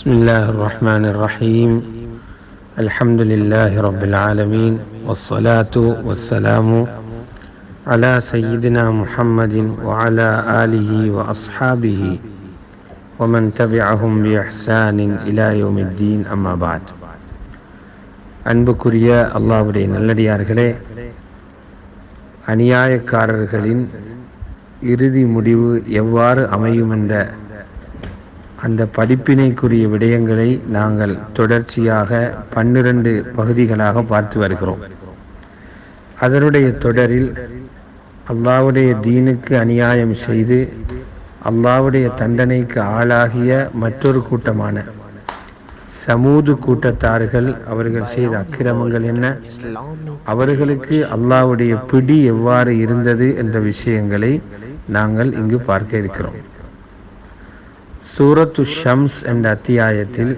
بسم الله الرحمن الرحيم الحمد لله رب العالمين والصلاة والسلام على سيدنا محمد وعلى آله وأصحابه ومن تبعهم بإحسان إلى يوم الدين أما بعد அன்புக்குரிய அல்லாவுடைய நல்லடியார்களே அநியாயக்காரர்களின் இறுதி முடிவு எவ்வாறு அமையும் என்ற அந்த படிப்பினைக்குரிய விடயங்களை நாங்கள் தொடர்ச்சியாக பன்னிரண்டு பகுதிகளாக பார்த்து வருகிறோம். அதனுடைய தொடரில் அல்லாவுடைய தீனுக்கு அநியாயம் செய்து அல்லாவுடைய தண்டனைக்கு ஆளாகிய மற்றொரு கூட்டமான சமூது கூட்டத்தார்கள் அவர்கள் செய்த அக்கிரமங்கள் என்ன? அவர்களுக்கு அல்லாவுடைய பிடி எவ்வாறு இருந்தது என்ற விஷயங்களை நாங்கள் இங்கு பார்க்க இருக்கிறோம். சூரத்து ஷம்ஸ் என்ற அத்தியாயத்தில்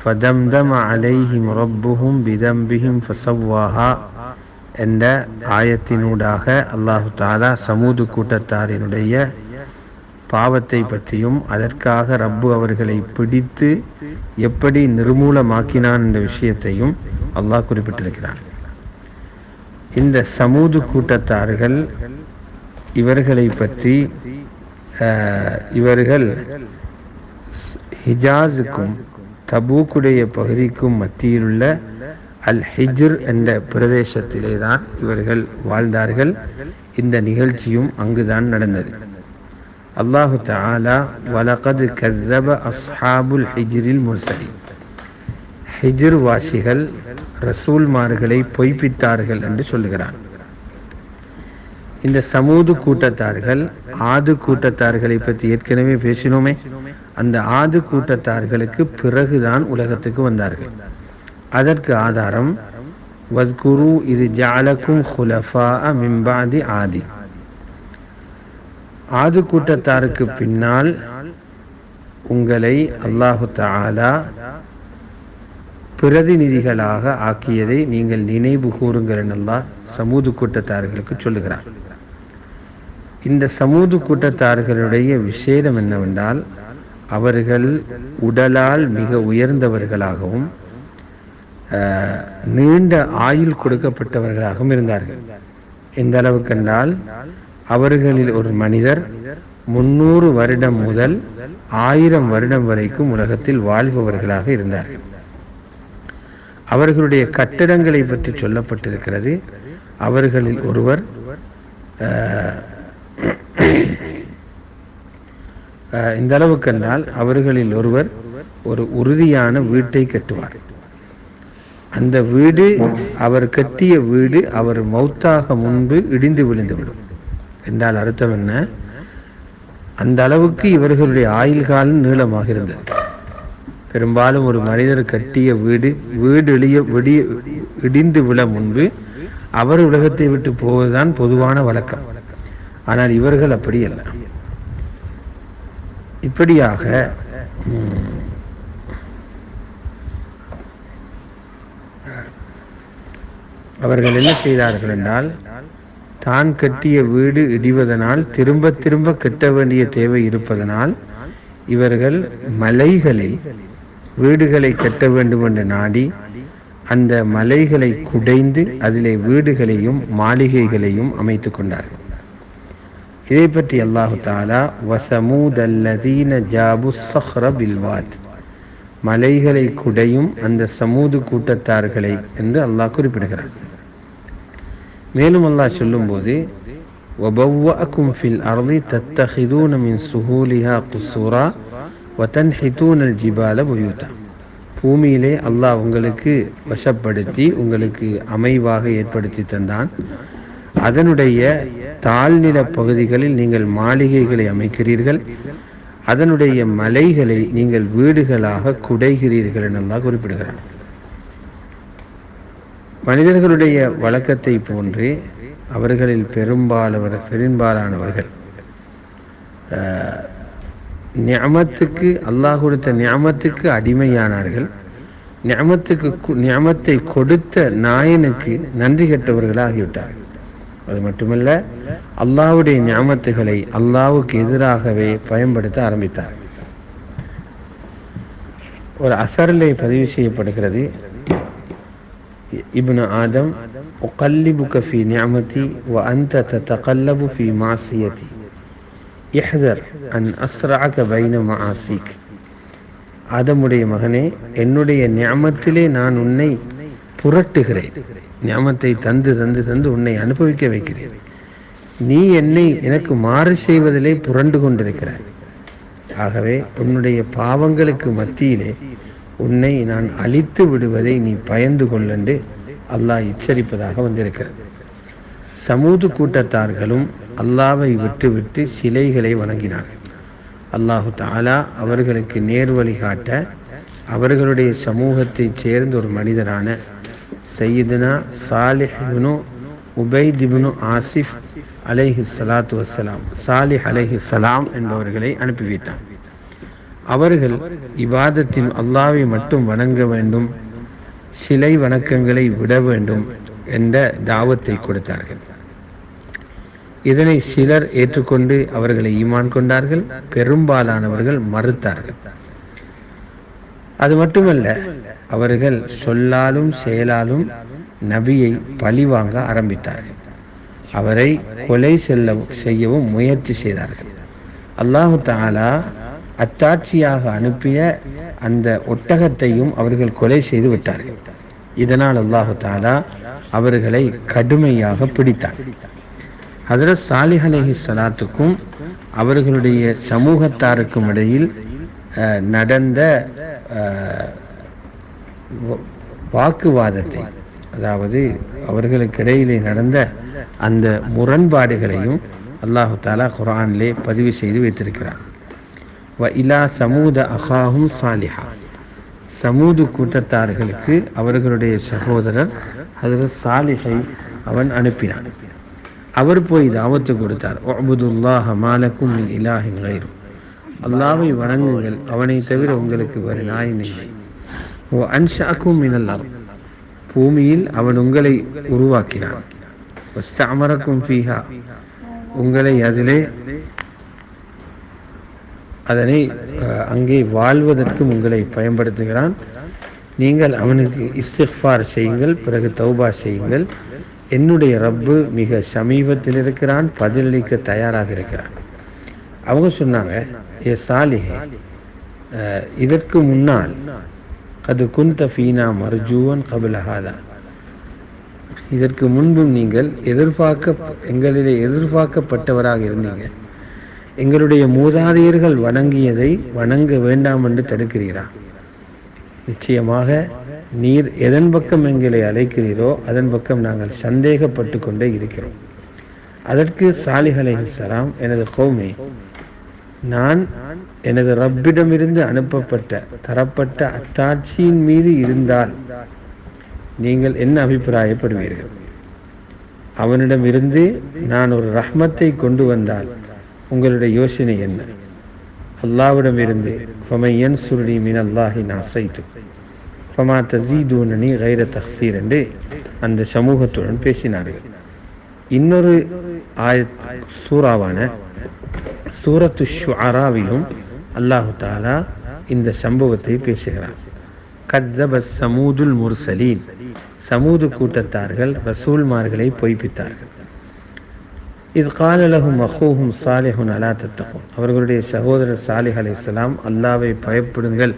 ஃபதம்தம் அலைஹிம் ரப்புஹும் பிதம்பிஹிம் ஃபசவ்வாஹா என்ற ஆயத்தினூடாக அல்லாஹு தாலா சமூது கூட்டத்தாரினுடைய பாவத்தை பற்றியும் அதற்காக ரப்பு அவர்களை பிடித்து எப்படி நிர்மூலமாக்கினான் என்ற விஷயத்தையும் அல்லாஹ் குறிப்பிட்டிருக்கிறான். இந்த சமூது கூட்டத்தார்கள் இவர்களை பற்றி இவர்கள் ஹிஜாஸுக்கும் தபூக்குடைய பகுதிக்கும் மத்தியிலுள்ள அல் ஹிஜ்ர் என்ற பிரதேசத்திலே தான் இவர்கள் வாழ்ந்தார்கள். இந்த நிகழ்ச்சியும் அங்குதான் நடந்தது. அல்லாஹு தாலா வலகது கதப அஸ்ஹாபுல் ஹிஜ்ரில் முர்சலி ஹிஜ்ர் வாசிகள் ரசூல்மார்களை பொய்ப்பித்தார்கள் என்று சொல்லுகிறான். இந்த சமூது கூட்டத்தார்கள் ஆது கூட்டத்தார்களை பற்றி ஏற்கனவே பேசினோமே. அந்த ஆது கூட்டத்தார்களுக்கு பிறகுதான் உலகத்துக்கு வந்தார்கள். அதற்கு ஆதாரம் வத்குரு இது ஜாலக்கும் ஹுலஃபா மிம்பாதி ஆதி. ஆது கூட்டத்தாருக்கு பின்னால் உங்களை அல்லாஹு தாலா பிரதிநிதிகளாக ஆக்கியதை நீங்கள் நினைவு கூறுங்கள் அல்லாஹ் சமூது கூட்டத்தார்களுக்கு சொல்லுகிறார் இந்த சமூது கூட்டத்தார்களுடைய விசேடம் என்னவென்றால் அவர்கள் உடலால் மிக உயர்ந்தவர்களாகவும் நீண்ட ஆயுள் கொடுக்கப்பட்டவர்களாகவும் இருந்தார்கள். எந்த அளவுக்கு என்றால் அவர்களில் ஒரு மனிதர் முன்னூறு வருடம் முதல் ஆயிரம் வருடம் வரைக்கும் உலகத்தில் வாழ்பவர்களாக இருந்தார்கள் அவர்களுடைய கட்டடங்களை பற்றி சொல்லப்பட்டிருக்கிறது. அவர்களில் ஒருவர் இந்த அளவுக்கு என்றால் அவர்களில் ஒருவர் ஒரு உறுதியான வீட்டை கட்டுவார். அந்த வீடு அவர் கட்டிய வீடு அவர் மௌத்தாக முன்பு இடிந்து விழுந்துவிடும். என்றால் அர்த்தம் என்ன? அந்த அளவுக்கு இவர்களுடைய ஆயுள் காலம் நீளமாக இருந்தது. பெரும்பாலும் ஒரு மனிதர் கட்டிய வீடு வீடு எளிய வெடிய இடிந்து விழ முன்பு அவர் உலகத்தை விட்டு போவதுதான் பொதுவான வழக்கம். ஆனால் இவர்கள் அப்படி அல்ல. இப்படியாக அவர்கள் என்ன செய்தார்கள் என்றால் தான் கட்டிய வீடு இடிவதனால் திரும்ப திரும்ப கட்ட வேண்டிய தேவை இருப்பதனால் இவர்கள் மலைகளில் வீடுகளை கட்ட வேண்டும் என்று நாடி அந்த மலைகளை குடைந்து அதிலே வீடுகளையும் மாளிகைகளையும் அமைத்து கொண்டார்கள். இதை பற்றி அல்லாஹு தாலா வசமூத் அல்லதீன ஜாபு சஹ்ர பில்வாத் மலைகளை குடையும் அந்த சமூது கூட்டத்தார்களை என்று அல்லாஹ் குறிப்பிடுகிறார் மேலும் அல்லாஹ் சொல்லும்போது وبوأكم في الأرض تتخذون من سهولها قصورا وتنحتون الجبال بيوتا பூமியிலே அல்லாஹ் உங்களுக்கு வசப்படுத்தி உங்களுக்கு அமைவாக ஏற்படுத்தி தந்தான் அதனுடைய தாழ்நில பகுதிகளில் நீங்கள் மாளிகைகளை அமைக்கிறீர்கள். அதனுடைய மலைகளை நீங்கள் வீடுகளாக குடைகிறீர்கள் என்றெல்லாம் குறிப்பிடுகிறார் மனிதர்களுடைய வழக்கத்தை போன்றே அவர்களில் பெரும்பாலவர் பெரும்பாலானவர்கள் ஞாமத்துக்கு அல்லாஹ் கொடுத்த ஞாமத்துக்கு அடிமையானார்கள். ஞாமத்துக்கு ஞாமத்தை கொடுத்த நாயனுக்கு நன்றி கெட்டவர்களாகிவிட்டார்கள். அது மட்டுமல்ல அல்லாவுடைய ஞாமத்துகளை அல்லாவுக்கு எதிராகவே பயன்படுத்த ஆரம்பித்தார். ஒரு அசரிலே பதிவு செய்யப்படுகிறது. இப்னு ஆதம் உகல்லிபுக ஃபி நியமதி வ அன்த தத்தகல்லபு ஃபி மாசியதி. இஹ்தர் அன் அஸ்ராக பைன ஆசிக் ஆதமுடைய மகனே என்னுடைய ஞாமத்திலே நான் உன்னை புரட்டுகிறேன். ஞாபத்தை தந்து தந்து தந்து உன்னை அனுபவிக்க வைக்கிறேன். நீ என்னை எனக்கு மாறு செய்வதிலே புரண்டு கொண்டிருக்கிறாய். ஆகவே உன்னுடைய பாவங்களுக்கு மத்தியிலே உன்னை நான் அழித்து விடுவதை நீ பயந்து கொள்ளண்டு அல்லாஹ் எச்சரிப்பதாக வந்திருக்கிறது சமூது கூட்டத்தார்களும் அல்லாவை விட்டுவிட்டு சிலைகளை வணங்கினார்கள். அல்லாஹு தாலா அவர்களுக்கு நேர்வழி காட்ட அவர்களுடைய சமூகத்தைச் சேர்ந்த ஒரு மனிதரான சையதுனா உபைத் இப்னு ஆசிஃப் அலைஹி சலாத்து வசலாம் சாலிஹ் அலைஹி சலாம் என்பவர்களை அனுப்பி வைத்தான் அவர்கள் இவாதத்தின் அல்லாவை மட்டும் வணங்க வேண்டும் சிலை வணக்கங்களை விட வேண்டும் என்ற தாவத்தை கொடுத்தார்கள். இதனை சிலர் ஏற்றுக்கொண்டு அவர்களை ஈமான் கொண்டார்கள் பெரும்பாலானவர்கள் மறுத்தார்கள். அது மட்டுமல்ல அவர்கள் சொல்லாலும் செயலாலும் நபியை பழிவாங்க ஆரம்பித்தார்கள். அவரை கொலை செல்ல செய்யவும் முயற்சி செய்தார்கள். அல்லாஹு தாலா அத்தாட்சியாக அனுப்பிய அந்த ஒட்டகத்தையும் அவர்கள் கொலை செய்து விட்டார்கள். இதனால் அல்லாஹு தாலா அவர்களை கடுமையாக பிடித்தார். ஹதரத் சாலிஹ் அலஹி சலாத்துக்கும் அவர்களுடைய சமூகத்தாருக்கும் இடையில் நடந்த வாக்குவாதத்தை அதாவது அவர்களுக்கிடையிலே நடந்த அந்த முரண்பாடுகளையும் அல்லாஹு தாலா குரானிலே பதிவு செய்து வைத்திருக்கிறார் வ இலா சமூத அகாஹும் சாலிஹா. சமூது கூட்டத்தார்களுக்கு அவர்களுடைய சகோதரர் அதில் சாலிஹை அவன் அனுப்பினான். அவர் போய் தாவத்து கொடுத்தார். ஒபுதுல்லாஹ மாலக்கும் இலாஹின் கயிறு அல்லாவை வணங்குங்கள். அவனை தவிர உங்களுக்கு ஒரு நாயின் ஓ அன்ஷாக்கும் மினல்லார் பூமியில் அவன் உங்களை உருவாக்கினான். வஸ்தாமரக்கும் ஃபீஹா. உங்களை அதிலே அதனை அங்கே வாழ்வதற்கும் உங்களை பயன்படுத்துகிறான். நீங்கள் அவனுக்கு இஸ்திஃபார் செய்யுங்கள். பிறகு தௌபா செய்யுங்கள். என்னுடைய ரப்பு மிக சமீபத்தில் இருக்கிறான். பதிலளிக்க தயாராக இருக்கிறான். அவங்க சொன்னாங்க ஏ சாலிஹே. இதற்கு முன்னால் அது குந்த ஃபீனா மர்ஜூவன் கபிலஹாதா இதற்கு முன்பும் நீங்கள் எதிர்பார்க்க எங்களிலே எதிர்பார்க்கப்பட்டவராக இருந்தீங்க. எங்களுடைய மூதாதையர்கள் வணங்கியதை வணங்க வேண்டாம் என்று தடுக்கிறீரா? நிச்சயமாக நீர் எதன் பக்கம் எங்களை அழைக்கிறீரோ அதன் பக்கம் நாங்கள் சந்தேகப்பட்டு கொண்டே இருக்கிறோம். அதற்கு சாலிஹ் அலைஹிஸ்ஸலாம் எனது கோமே நான் எனது ரப்பிடமிருந்து அனுப்பப்பட்ட தரப்பட்ட அத்தாட்சியின் மீது இருந்தால் நீங்கள் என்ன அபிப்பிராயப்படுவீர்கள்? அவனிடமிருந்து நான் ஒரு ரஹ்மத்தை கொண்டு வந்தால் உங்களுடைய யோசனை என்ன? அல்லாவிடமிருந்து ஃபமையன் சுருணி மின் அல்லாஹி நாசைத்து ஃபமா தசீதூனி கைர தஹ்சீர் என்று அந்த சமூகத்துடன் பேசினார்கள். இன்னொரு ஆயத் சூறாவான சூரத்து ஷுஆராவிலும் அல்லாஹு தாலா இந்த சம்பவத்தை பேசுகிறார் கத்தப சமூதுல் முர்சலீன். சமூது கூட்டத்தார்கள் ரசூல்மார்களை பொய்ப்பித்தார்கள். இது காலலகும் மஹூஹும் சாலிஹுன் அலா தத்தகும் அவர்களுடைய சகோதரர் சாலிஹ் அலை இஸ்லாம் அல்லாவை பயப்படுங்கள்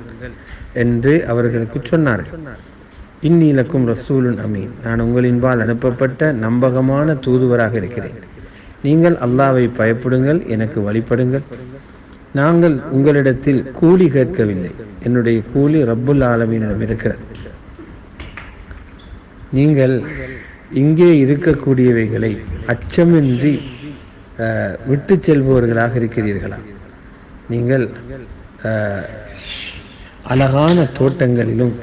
என்று அவர்களுக்கு சொன்னார்கள். இன்னிலக்கும் ரசூலுன் அமீன். நான் உங்களின்பால் அனுப்பப்பட்ட நம்பகமான தூதுவராக இருக்கிறேன். நீங்கள் அல்லாவை பயப்படுங்கள் எனக்கு வழிபடுங்கள். நாங்கள் உங்களிடத்தில் கூலி கேட்கவில்லை. என்னுடைய கூலி ரப்புல் ஆலமீனிடம் இருக்கிறது. நீங்கள் இங்கே இருக்கக்கூடியவைகளை அச்சமின்றி விட்டு செல்பவர்களாக இருக்கிறீர்களா? நீங்கள் அழகான தோட்டங்களிலும்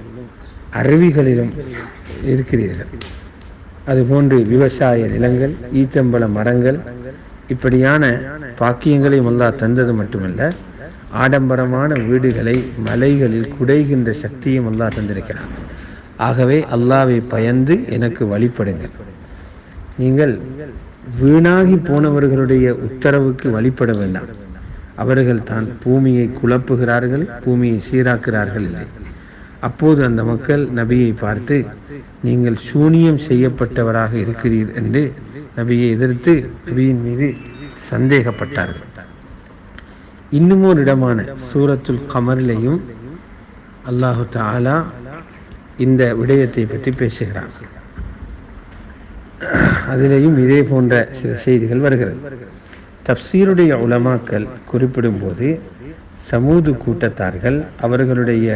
அருவிகளிலும் இருக்கிறீர்கள். அதுபோன்று விவசாய நிலங்கள் ஈத்தம்பழ மரங்கள் இப்படியான பாக்கியங்களையும் அல்லாஹ் தந்தது மட்டுமல்ல ஆடம்பரமான வீடுகளை மலைகளில் குடைகின்ற சக்தியும் அல்லா தந்திருக்கிறான். ஆகவே அல்லாவை பயந்து எனக்கு வழிபடுங்கள். நீங்கள் வீணாகி போனவர்களுடைய உத்தரவுக்கு வழிபட வேண்டாம். அவர்கள் தான் பூமியை குழப்புகிறார்கள் பூமியை சீராக்குகிறார்கள் இல்லை. அப்போது அந்த மக்கள் நபியை பார்த்து நீங்கள் சூனியம் செய்யப்பட்டவராக இருக்கிறீர் என்று நபியை எதிர்த்து நபியின் மீது சந்தேகப்பட்டார்கள். இன்னும் ஒரு இடமான சூரத்துல் கமரிலையும் அல்லாஹு தாலா இந்த விடயத்தை பற்றி பேசுகிறான். அதிலேயும் இதே போன்ற சில செய்திகள் வருகிறது. தப்சீருடைய உலமாக்கள் குறிப்பிடும்போது சமூது கூட்டத்தார்கள் அவர்களுடைய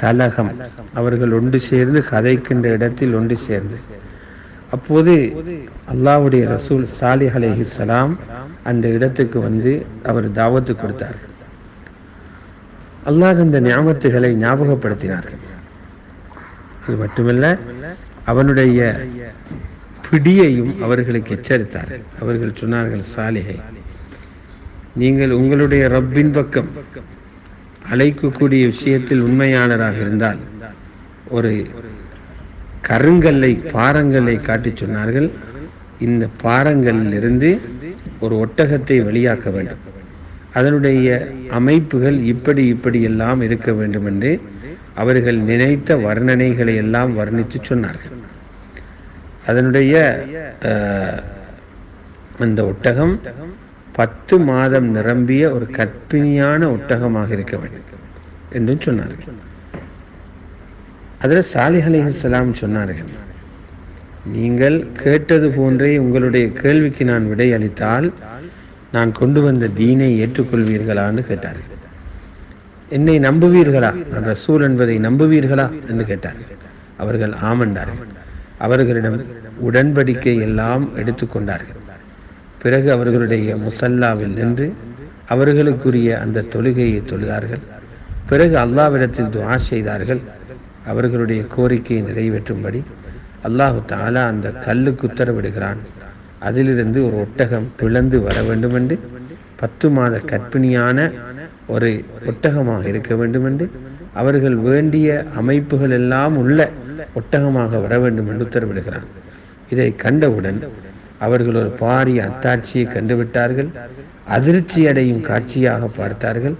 கலகம். அவர்கள் ஒன்று சேர்ந்து கதைக்கின்ற இடத்தில் ஒன்று சேர்ந்து. அப்போது அல்லாவுடைய ரசூல் சாலிஹ் அலைஹிஸ்ஸலாம் அந்த இடத்துக்கு வந்து அவர் தாவத்து கொடுத்தார்கள் அல்லாஹ் அந்த ஞாபகத்துகளை ஞாபகப்படுத்தினார்கள். அது மட்டுமல்ல அவனுடைய பிடியையும் அவர்களுக்கு எச்சரித்தார்கள் அவர்கள் சொன்னார்கள் சாலிகை நீங்கள் உங்களுடைய ரப்பின் பக்கம் அழைக்கக்கூடிய விஷயத்தில் உண்மையாளராக இருந்தால் ஒரு கருங்கல்லை பாறங்கல்லை காட்டி சொன்னார்கள். இந்த பாறங்களிலிருந்து ஒரு ஒட்டகத்தை வெளியாக்க வேண்டும். அதனுடைய அமைப்புகள் இப்படி இப்படி எல்லாம் இருக்க வேண்டும் என்று அவர்கள் நினைத்த வர்ணனைகளை எல்லாம் வர்ணித்து சொன்னார்கள். அதனுடைய அந்த ஒட்டகம் பத்து மாதம் நிரம்பிய ஒரு கற்பிணியான ஒட்டகமாக இருக்க வேண்டும் என்றும் சொன்னார்கள். அதில் சாலிஹ் அலைஹிஸ்ஸலாம் சொன்னார்கள் நீங்கள் கேட்டது போன்றே உங்களுடைய கேள்விக்கு நான் விடை அளித்தால் நான் கொண்டு வந்த தீனை ஏற்றுக்கொள்வீர்களான்னு கேட்டார்கள். என்னை நம்புவீர்களா? நான் ரசூல் என்பதை நம்புவீர்களா? என்று கேட்டார்கள். அவர்கள் ஆமண்டார்கள் அவர்களிடம் உடன்படிக்கை எல்லாம் எடுத்துக்கொண்டார்கள் பிறகு அவர்களுடைய முசல்லாவில் நின்று அவர்களுக்குரிய அந்த தொழுகையை தொழுதார்கள். பிறகு அல்லாவிடத்தில் துவா செய்தார்கள். அவர்களுடைய கோரிக்கையை நிறைவேற்றும்படி அல்லாஹு தாலா அந்த கல்லுக்கு உத்தரவிடுகிறான். அதிலிருந்து ஒரு ஒட்டகம் பிளந்து வர வேண்டும் என்று பத்து மாத கற்பிணியான ஒரு ஒட்டகமாக இருக்க வேண்டும் என்று அவர்கள் வேண்டிய அமைப்புகள் எல்லாம் உள்ள ஒட்டகமாக வர வேண்டும் என்று உத்தரவிடுகிறான். இதை கண்டவுடன் அவர்கள் ஒரு பாரிய அத்தாட்சியை கண்டுவிட்டார்கள் அதிர்ச்சி அடையும் காட்சியாக பார்த்தார்கள்.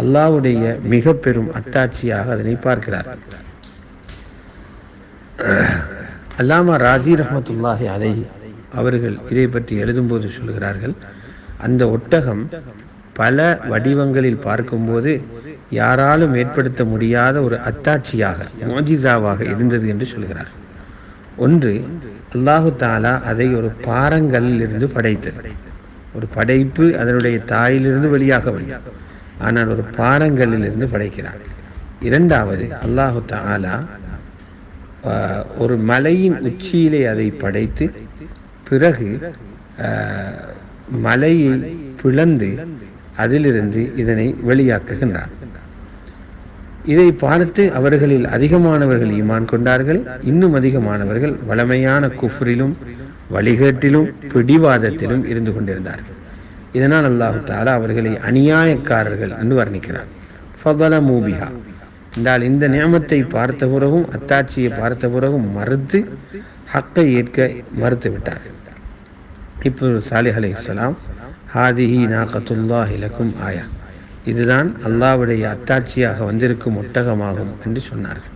அல்லாஹ்வுடைய மிக பெரும் அத்தாட்சியாக அதனை பார்க்கிறார்கள் அல்லாமா ராஜி ரஹமத்துல்லாஹி அலை அவர்கள் இதை பற்றி எழுதும்போது சொல்கிறார்கள் அந்த ஒட்டகம் பல வடிவங்களில் பார்க்கும்போது யாராலும் ஏற்படுத்த முடியாத ஒரு அத்தாட்சியாக மோஜிசாவாக இருந்தது என்று சொல்கிறார். ஒன்று அல்லாஹு தாலா அதை ஒரு பாறங்கல்லில் இருந்து படைத்தது ஒரு படைப்பு அதனுடைய தாயிலிருந்து வெளியாக வேண்டும் ஆனால் ஒரு பாறங்கல்லில் இருந்து படைக்கிறார் இரண்டாவது அல்லாஹு தாலா ஒரு மலையின் உச்சியிலே அதை படைத்து பிறகு மலையை பிளந்து அதிலிருந்து இதனை வெளியாக்குகின்றார் இதை பார்த்து அவர்களில் அதிகமானவர்கள் ஈமான் கொண்டார்கள் இன்னும் அதிகமானவர்கள் வளமையான குஃப்ரிலும் வழிகேட்டிலும் பிடிவாதத்திலும் இருந்து கொண்டிருந்தார்கள். இதனால் அல்லாஹு தாலா அவர்களை அநியாயக்காரர்கள் என்று வர்ணிக்கிறார் ஃபதல மூபிஹா. என்றால் இந்த நியமத்தை பார்த்த பிறகும் அத்தாட்சியை பார்த்த பிறகும் மறுத்து ஹக்கை ஏற்க மறுத்து விட்டார்கள். இப்போ சாலிஹ் அலைஹிஸ்ஸலாம் ஹாதிஹி நாகத்துல்லாஹிலக்கும் ஆயா. இதுதான் அல்லாவுடைய அத்தாட்சியாக வந்திருக்கும் ஒட்டகமாகும் என்று சொன்னார்கள்.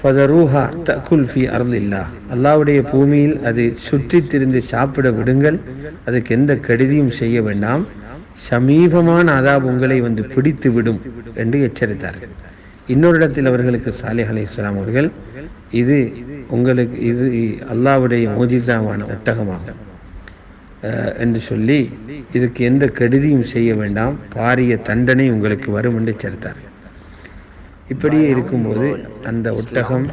ஃபதரூஹா தகுல் ஃபி அர்லில்லா அல்லாஹ்வுடைய பூமியில் அது சுற்றித் திரிந்து சாப்பிட விடுங்கள். அதுக்கு எந்த கெடுதியும் செய்ய வேண்டாம். சமீபமான அதாப் உங்களை வந்து பிடித்து விடும் என்று எச்சரித்தார்கள். இன்னொரு இடத்தில் அவர்களுக்கு சாலிஹ் அலைஹிஸ்ஸலாம் அவர்கள் இது உங்களுக்கு இது அல்லாஹ்வுடைய மோஜிசாவான ஒட்டகமாகும். என்று சொல்லி இதுக்கு எந்த கெடுதியும் செய்ய வேண்டாம். பாரிய தண்டனை உங்களுக்கு வரும் என்று எச்சரித்தார்கள் இப்படியே இருக்கும்போது அந்த ஒட்டகம்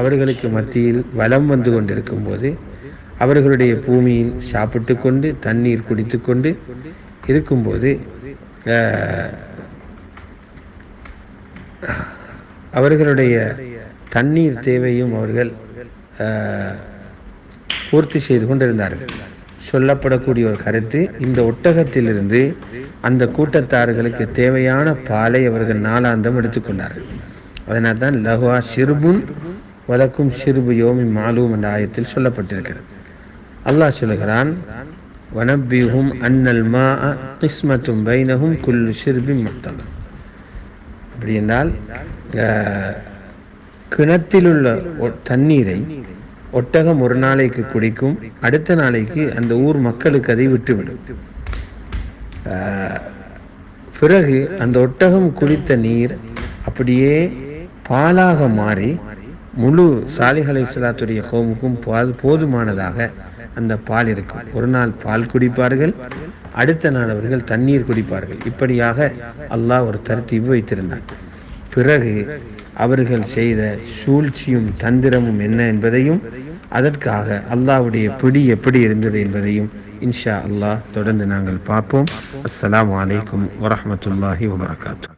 அவர்களுக்கு மத்தியில் வலம் வந்து கொண்டிருக்கும் போது அவர்களுடைய பூமியில் சாப்பிட்டு கொண்டு தண்ணீர் குடித்து கொண்டு இருக்கும்போது அவர்களுடைய தண்ணீர் தேவையும் அவர்கள் பூர்த்தி செய்து கொண்டிருந்தார்கள். சொல்லப்படக்கூடிய ஒரு கருத்து. இந்த ஒட்டகத்திலிருந்து அந்த கூட்டத்தார்களுக்கு தேவையான பாலை அவர்கள் நாளாந்தம் எடுத்துக்கொண்டார்கள். அதனால் தான் லஹுவா சிறுபுன் வலக்கும் சிறுபு யோமி மாலூம் என்ற ஆயத்தில் சொல்லப்பட்டிருக்கிறது. அல்லாஹ் சொல்லுகிறான் வனப்பியும் அன்னல் மா கிஸ்மத்தும் பைனகும் குல் சிறுபி முத்தலம் அப்படி என்றால் கிணத்திலுள்ள ஒ- தண்ணீரை ஒட்டகம் ஒரு நாளைக்கு குடிக்கும் அடுத்த நாளைக்கு அந்த ஊர் மக்களுக்கு அதை விட்டுவிடும். பிறகு அந்த ஒட்டகம் குடித்த நீர் அப்படியே பாலாக மாறி முழு சாலிஹ் அலைஹிஸ்ஸலாத்துடைய கோமுக்கும் போதுமானதாக அந்த பால் இருக்கும். ஒரு நாள் பால் குடிப்பார்கள் அடுத்த நாள் அவர்கள் தண்ணீர் குடிப்பார்கள். இப்படியாக அல்லாஹ் ஒரு தர்த்தீபு வைத்திருந்தார் பிறகு அவர்கள் செய்த சூழ்ச்சியும் தந்திரமும் என்ன என்பதையும் அதற்காக அல்லாஹ்வுடைய பிடி எப்படி இருந்தது என்பதையும் இன்ஷா அல்லாஹ் தொடர்ந்து நாங்கள் பார்ப்போம். அஸ்லாம் வலைக்கம் வரமத்துல்லாஹி வபரகாத்துஹு